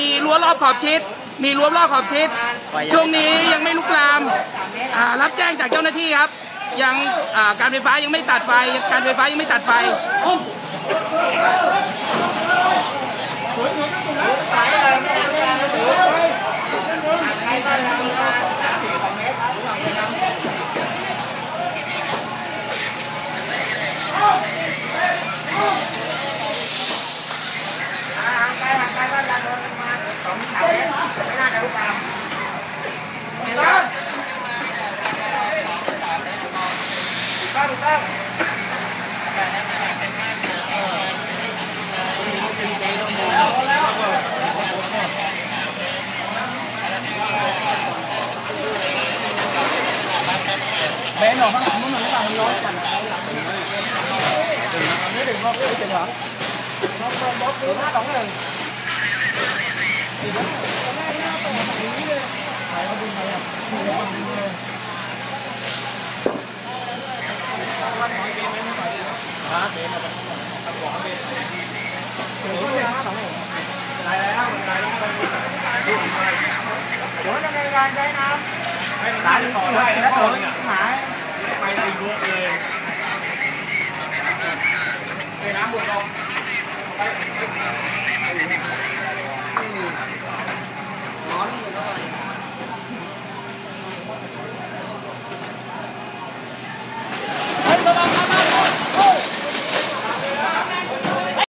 มีรั้วรอบขอบชิด มีรั้วรอบขอบชิด ช่วงนี้ยังไม่ลุกลามอ่ารับแจ้งจากเจ้าหน้าที่ครับ ยังอ่าการไฟฟ้ายังไม่ตัดไฟ การไฟฟ้ายังไม่ตัดไฟ bé nó nó muốn nó làm nó đừng đừng nó cái chuyện hả nó nó bóp cái nó đóng rồi thì đó cái này nó phải đi đi phải nó đi này ไปน้ำหมดลงไป